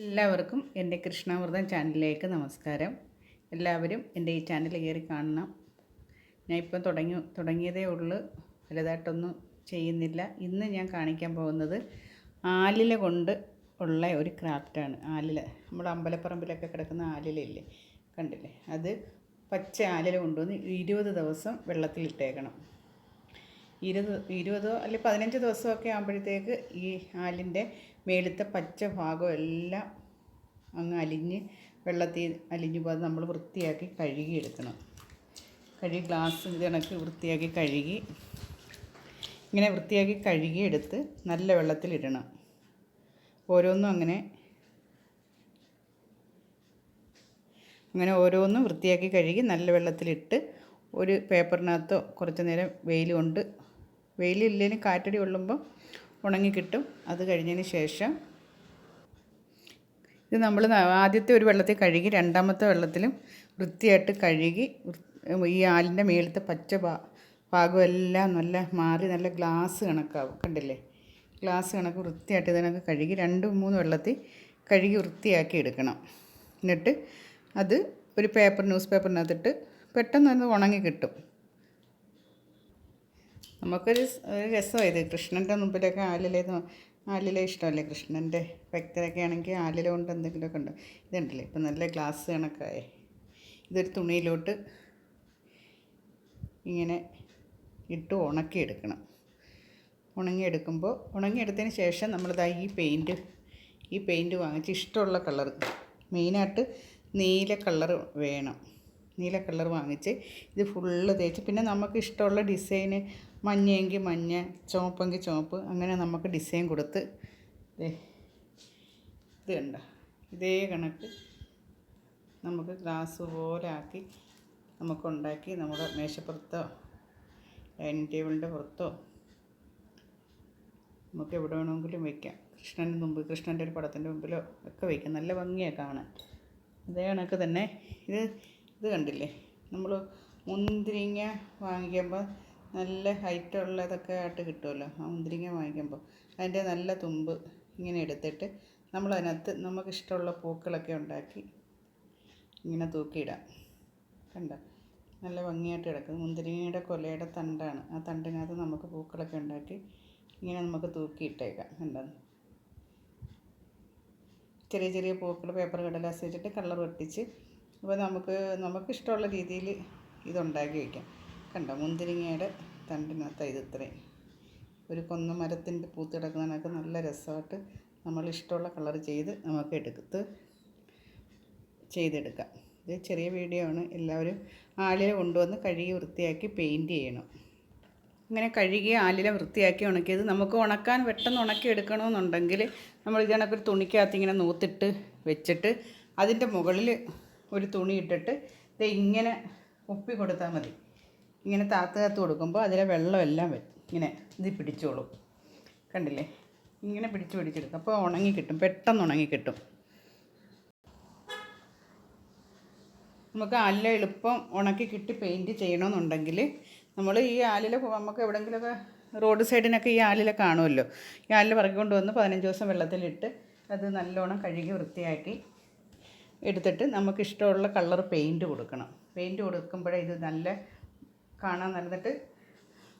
എല്ലാവർക്കും എന്റെ കൃഷ്ണാമൃതം ചാനലിലേക്ക് നമസ്കാരം. എല്ലാവരും എന്റെ ഈ ചാനൽ കയറി കാണണം. ഞാൻ ഇപ്പം തുടങ്ങി തുടങ്ങിയതേ ഉള്ളൂ. വലുതായിട്ടൊന്നും ചെയ്യുന്നില്ല. ഇന്ന് ഞാൻ കാണിക്കാൻ പോകുന്നത് ആലില കൊണ്ട് ഉള്ള ഒരു ക്രാഫ്റ്റാണ്. ആലില നമ്മൾ അമ്പലപ്പറമ്പിലൊക്കെ കിടക്കുന്ന ആലിലയില്ലേ? കണ്ടില്ലേ? അത് പച്ച ആലില കൊണ്ടുവന്ന് ഇരുപത് ദിവസം വെള്ളത്തിലിട്ടേക്കണം. ഇരുപത് ഇരുപതോ അല്ലെങ്കിൽ പതിനഞ്ച് ദിവസമൊക്കെ ആകുമ്പോഴത്തേക്ക് ഈ ആലിന്റെ മേലത്തെ പച്ച ഭാഗം എല്ലാം അങ്ങ് അലിഞ്ഞ് വെള്ളത്തിൽ അലിഞ്ഞ് പോകാതെ നമ്മൾ വൃത്തിയാക്കി കഴുകിയെടുക്കണം കഴുകി ഗ്ലാസ് ഇത് വൃത്തിയാക്കി കഴുകി ഇങ്ങനെ വൃത്തിയാക്കി കഴുകി എടുത്ത് നല്ല വെള്ളത്തിലിടണം ഓരോന്നും അങ്ങനെ അങ്ങനെ ഓരോന്നും വൃത്തിയാക്കി കഴുകി നല്ല വെള്ളത്തിലിട്ട് ഒരു പേപ്പറിനകത്തോ കുറച്ച് നേരം വെയിൽ കൊണ്ട് വെയിലില്ലെങ്കിലും കാറ്റടി കൊള്ളുമ്പോൾ ഉണങ്ങി കിട്ടും. അത് കഴിഞ്ഞതിന് ശേഷം ഇത് നമ്മൾ ആദ്യത്തെ ഒരു വെള്ളത്തിൽ കഴുകി രണ്ടാമത്തെ വെള്ളത്തിലും വൃത്തിയായിട്ട് കഴുകി ഈ ആലിന്റെ മേളത്തെ പച്ച ഭാ ഭാഗം എല്ലാം നല്ല മാറി നല്ല ഗ്ലാസ് കണക്കാവും. കണ്ടില്ലേ? ഗ്ലാസ് കണക്ക് വൃത്തിയായിട്ട് ഇതിനൊക്കെ കഴുകി രണ്ട് മൂന്ന് വെള്ളത്തിൽ കഴുകി വൃത്തിയാക്കി എടുക്കണം. എന്നിട്ട് അത് ഒരു പേപ്പർ ന്യൂസ് പേപ്പറിനകത്തിട്ട് പെട്ടെന്ന് തന്നെ ഉണങ്ങി കിട്ടും. നമുക്കൊരു ഒരു രസമായത്. കൃഷ്ണന്റെ മുമ്പിലൊക്കെ ആലിലേത് ആലില ഇഷ്ടമല്ലേ? കൃഷ്ണന്റെ ഭക്തരൊക്കെ ആണെങ്കിൽ ആലില കൊണ്ട് എന്തെങ്കിലുമൊക്കെ ഉണ്ട്. ഇതുണ്ടല്ലേ? ഇപ്പം നല്ല ഗ്ലാസ് കണക്കായേ. ഇതൊരു തുണിയിലോട്ട് ഇങ്ങനെ ഇട്ട് ഉണക്കിയെടുക്കണം. ഉണങ്ങിയെടുക്കുമ്പോൾ ഉണങ്ങിയെടുത്തതിന് ശേഷം നമ്മളിതാ ഈ പെയിന്റ് ഈ പെയിന്റ് വാങ്ങിച്ച് ഇഷ്ടമുള്ള കളർ മെയിനായിട്ട് നീല കളർ വേണം. നീല കളർ വാങ്ങിച്ച് ഇത് ഫുള്ള് തേച്ച് പിന്നെ നമുക്ക് ഇഷ്ടമുള്ള ഡിസൈന് മഞ്ഞയെങ്കിൽ മഞ്ഞ ചുവപ്പെങ്കിൽ ചുവപ്പ് അങ്ങനെ നമുക്ക് ഡിസൈൻ കൊടുത്ത് ഇത് കണ്ട. ഇതേ കണക്ക് നമുക്ക് ഗ്ലാസ് പോലെ ആക്കി നമുക്കുണ്ടാക്കി നമ്മുടെ മേശപ്പുറത്തോ ഡൈനിങ് ടേബിളിന്റെ പുറത്തോ നമുക്ക് എവിടെ വേണമെങ്കിലും വയ്ക്കാം കൃഷ്ണന്റെ മുമ്പ് കൃഷ്ണന്റെ ഒരു പടത്തിന്റെ മുമ്പിലോ ഒക്കെ വയ്ക്കാം നല്ല ഭംഗിയാണ് കാണാൻ. അതേ കണക്ക് തന്നെ. ഇത് ഇത് കണ്ടില്ലേ? നമ്മൾ മുന്തിരിങ്ങ വാങ്ങിക്കുമ്പോൾ നല്ല ഹൈറ്റ് ഉള്ളതൊക്കെ ആയിട്ട് കിട്ടുമല്ലോ. ആ മുന്തിരിങ്ങ വാങ്ങിക്കുമ്പോൾ അതിന്റെ നല്ല തുമ്പ് ഇങ്ങനെ എടുത്തിട്ട് നമ്മൾ നമ്മളതിനകത്ത് നമുക്കിഷ്ടമുള്ള പൂക്കളൊക്കെ ഉണ്ടാക്കി ഇങ്ങനെ തൂക്കിയിടാം. കണ്ടോ? നല്ല ഭംഗിയായിട്ട് കിടക്കും. മുന്തിരിങ്ങയുടെ കൊലയുടെ തണ്ടാണ്. ആ തണ്ടിനകത്ത് നമുക്ക് പൂക്കളൊക്കെ ഉണ്ടാക്കി ഇങ്ങനെ നമുക്ക് തൂക്കിയിട്ടേക്കാം. കണ്ടത് ചെറിയ ചെറിയ പൂക്കൾ പേപ്പർ കടലാസ് വെച്ചിട്ട് കളർ ഒട്ടിച്ച് അപ്പോൾ നമുക്ക് നമുക്കിഷ്ടമുള്ള രീതിയിൽ ഇതുണ്ടാക്കി വയ്ക്കാം കണ്ടോ? മുന്തിരിങ്ങയുടെ തണ്ടിനകത്ത് ഇത് ഇത്രയും. ഒരു കൊന്ന മരത്തിന്റെ പൂത്ത് കിടക്കുന്നതിനൊക്കെ നല്ല രസമായിട്ട് നമ്മൾ ഇഷ്ടമുള്ള കളർ ചെയ്ത് നമുക്ക് എടുത്ത് ചെയ്തെടുക്കാം. ഇത് ചെറിയ വീഡിയോ ആണ്. എല്ലാവരും ആലില കൊണ്ടുവന്ന് കഴുകി വൃത്തിയാക്കി പെയിന്റ് ചെയ്യണം. ഇങ്ങനെ കഴുകി ആലില വൃത്തിയാക്കി ഉണക്കിയത് നമുക്ക് ഉണക്കാൻ പെട്ടെന്ന് ഉണക്കി എടുക്കണമെന്നുണ്ടെങ്കിൽ നമ്മൾ ഇതിനൊക്കെ ഒരു തുണിക്കകത്ത് ഇങ്ങനെ നൂത്തിട്ട് വെച്ചിട്ട് അതിന്റെ മുകളിൽ ഒരു തുണി ഇട്ടിട്ട് ഇത് ഇങ്ങനെ ഉപ്പി കൊടുത്താൽ മതി. ഇങ്ങനെ താത്ത് താത്ത് കൊടുക്കുമ്പോൾ അതിലെ വെള്ളമെല്ലാം വരും ഇങ്ങനെ ഇത് പിടിച്ചോളും. കണ്ടില്ലേ? ഇങ്ങനെ പിടിച്ച് പിടിച്ചെടുക്കും. അപ്പോൾ ഉണങ്ങി കിട്ടും. പെട്ടെന്ന് ഉണങ്ങി കിട്ടും. നമുക്ക് ആലില എളുപ്പം ഉണക്കി കിട്ടി പെയിന്റ് ചെയ്യണമെന്നുണ്ടെങ്കിൽ നമ്മൾ ഈ ആലില പോ- നമുക്ക് എവിടെയെങ്കിലുമൊക്കെ റോഡ് സൈഡിനൊക്കെ ഈ ആലിലെ കാണുമല്ലോ. ഈ ആലില പറക്കൊണ്ട് വന്ന് പതിനഞ്ച് ദിവസം വെള്ളത്തിലിട്ട് അത് നല്ലോണം കഴുകി വൃത്തിയാക്കി എടുത്തിട്ട് നമുക്ക് ഇഷ്ടമുള്ള കളർ പെയിന്റ് കൊടുക്കണം. പെയിന്റ് കൊടുക്കുമ്പോഴേ ഇത് നല്ല കാണാൻ നടന്നിട്ട്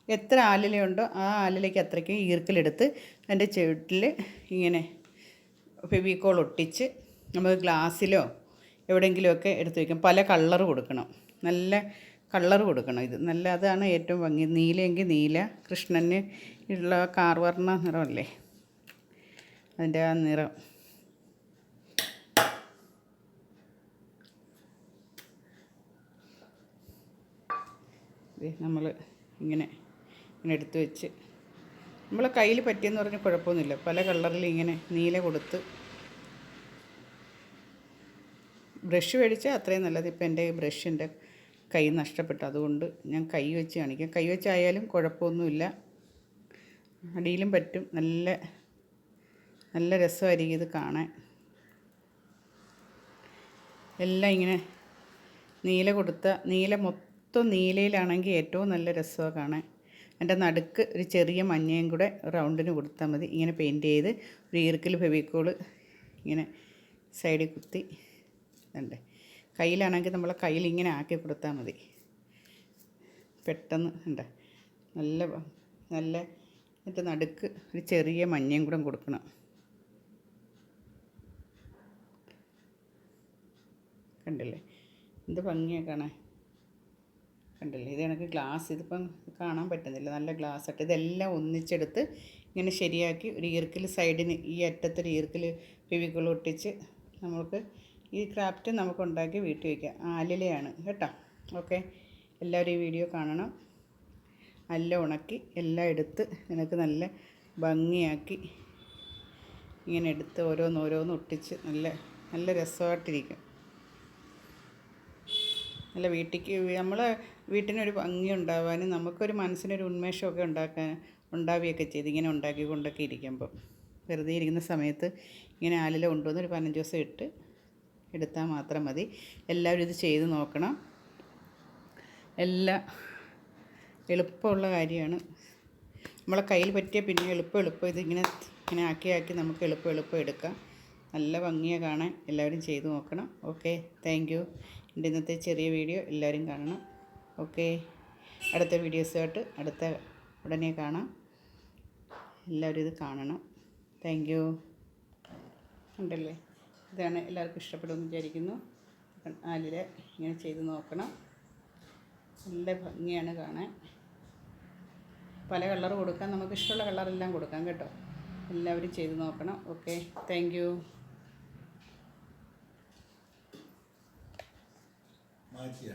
എത്ര ആലിലയുണ്ടോ ആ ആലിലേക്ക് അത്രയ്ക്ക് ഈർക്കിലെടുത്ത് അതിന്റെ ചുവട്ടിൽ ഇങ്ങനെ ഫെവിക്കോൾ ഒട്ടിച്ച് നമുക്ക് ഗ്ലാസ്സിലോ എവിടെയെങ്കിലുമൊക്കെ എടുത്ത് വയ്ക്കും. പല കളർ കൊടുക്കണം. നല്ല കളർ കൊടുക്കണം ഇത്. നല്ല അതാണ് ഏറ്റവും ഭംഗി. നീലയെങ്കിൽ നീല കൃഷ്ണന് ഉള്ള കാർവർണ നിറമല്ലേ? അതിന്റെ ആ നിറം. നമ്മൾ ഇങ്ങനെ ഇങ്ങനെ എടുത്ത് വെച്ച്. നമ്മൾ കയ്യിൽ പറ്റിയെന്ന് പറഞ്ഞാൽ കുഴപ്പമൊന്നുമില്ല. പല കളറിൽ ഇങ്ങനെ നീല കൊടുത്ത് ബ്രഷ് മേടിച്ചാൽ അത്രയും നല്ലത്. ഇപ്പം എന്റെ ബ്രഷിന്റെ കൈ നഷ്ടപ്പെട്ടു. അതുകൊണ്ട് ഞാൻ കൈ വെച്ച് കാണിക്കാം. കൈ വെച്ചായാലും കുഴപ്പമൊന്നുമില്ല. അടിയിലും പറ്റും. നല്ല നല്ല രസമായിരിക്കും ഇത് കാണാൻ. എല്ലാം ഇങ്ങനെ നീല കൊടുത്ത നീല മൊത്തം നീലയിലാണെങ്കിൽ ഏറ്റവും നല്ല രസമാണ് കാണാൻ. അതിന്റെ നടുക്ക് ഒരു ചെറിയ മഞ്ഞയും കൂടെ റൗണ്ടിന് കൊടുത്താൽ മതി. ഇങ്ങനെ പെയിന്റ് ചെയ്ത് ഒരു ഈർക്കിൽ ഫെവിക്കോൾ ഇങ്ങനെ സൈഡിൽ കുത്തി ഇതുണ്ട്. കയ്യിലാണെങ്കിൽ നമ്മളെ കയ്യിൽ ഇങ്ങനെ ആക്കി കൊടുത്താൽ മതി. പെട്ടെന്ന് ഉണ്ട്. നല്ല നല്ല എന്നിട്ട് നടുക്ക് ഒരു ചെറിയ മഞ്ഞയും കൂടെ കൊടുക്കണം. കണ്ടില്ലേ? എന്ത് ഭംഗിയാണ് കാണാൻ. കണ്ടില്ലേ? ഇത് കണക്ക് ഗ്ലാസ് ഇതിപ്പം കാണാൻ പറ്റുന്നില്ല. നല്ല ഗ്ലാസ് ആയിട്ട് ഇതെല്ലാം ഒന്നിച്ചെടുത്ത് ഇങ്ങനെ ശരിയാക്കി ഒരു ഈർക്കിൽ സൈഡിന് ഈ അറ്റത്തൊരു ഈർക്കിൽ പിവികൾ ഒട്ടിച്ച് നമുക്ക് ഈ ക്രാഫ്റ്റ് നമുക്ക് ഉണ്ടാക്കി വീട്ടിൽ വയ്ക്കാം. ആലിലയാണ് കേട്ടോ. ഓക്കെ. എല്ലാവരും ഈ വീഡിയോ കാണണം. നല്ല ഉണക്കി എല്ലാം എടുത്ത് നിനക്ക് നല്ല ഭംഗിയാക്കി ഇങ്ങനെ എടുത്ത് ഓരോന്നോരോന്ന് ഒട്ടിച്ച് നല്ല നല്ല രസമായിട്ടിരിക്കും. നല്ല വീട്ടിലേക്ക് നമ്മളെ വീട്ടിനൊരു ഭംഗി ഉണ്ടാവാനും നമുക്കൊരു മനസ്സിനൊരു ഉന്മേഷമൊക്കെ ഉണ്ടാക്കാൻ ഉണ്ടാവുകയൊക്കെ ചെയ്ത്. ഇങ്ങനെ ഉണ്ടാക്കി കൊണ്ടൊക്കെ ഇരിക്കുമ്പോൾ വെറുതെ ഇരിക്കുന്ന സമയത്ത് ഇങ്ങനെ ആലില കൊണ്ടുവന്ന് ഒരു പതിനഞ്ച് ദിവസം ഇട്ട് എടുത്താൽ മാത്രം മതി. എല്ലാവരും ഇത് ചെയ്ത് നോക്കണം. എല്ലാ എളുപ്പമുള്ള കാര്യമാണ്. നമ്മളെ കയ്യിൽ പറ്റിയ പിന്നെ എളുപ്പം എളുപ്പം ഇതിങ്ങനെ ഇങ്ങനെ ആക്കി ആക്കി നമുക്ക് എളുപ്പം എളുപ്പം എടുക്കാം. നല്ല ഭംഗിയാണ് കാണാൻ. എല്ലാവരും ചെയ്ത് നോക്കണം. ഓക്കെ. താങ്ക് എന്റെ ഇന്നത്തെ ചെറിയ വീഡിയോ എല്ലാവരും കാണണം. ഓക്കെ. അടുത്ത വീഡിയോസുമായിട്ട് അടുത്ത ഉടനെ കാണാം. എല്ലാവരും ഇത് കാണണം. താങ്ക് യു ഉണ്ടല്ലേ? ഇതാണ് എല്ലാവർക്കും ഇഷ്ടപ്പെടുമെന്ന് വിചാരിക്കുന്നു. ആലിൽ ഇങ്ങനെ ചെയ്ത് നോക്കണം. നല്ല ഭംഗിയാണ് കാണാൻ. പല കളർ കൊടുക്കാം. നമുക്ക് ഇഷ്ടമുള്ള കളറെല്ലാം കൊടുക്കാം കേട്ടോ. എല്ലാവരും ചെയ്ത് നോക്കണം. ഓക്കെ. താങ്ക് യു മാറ്റിയ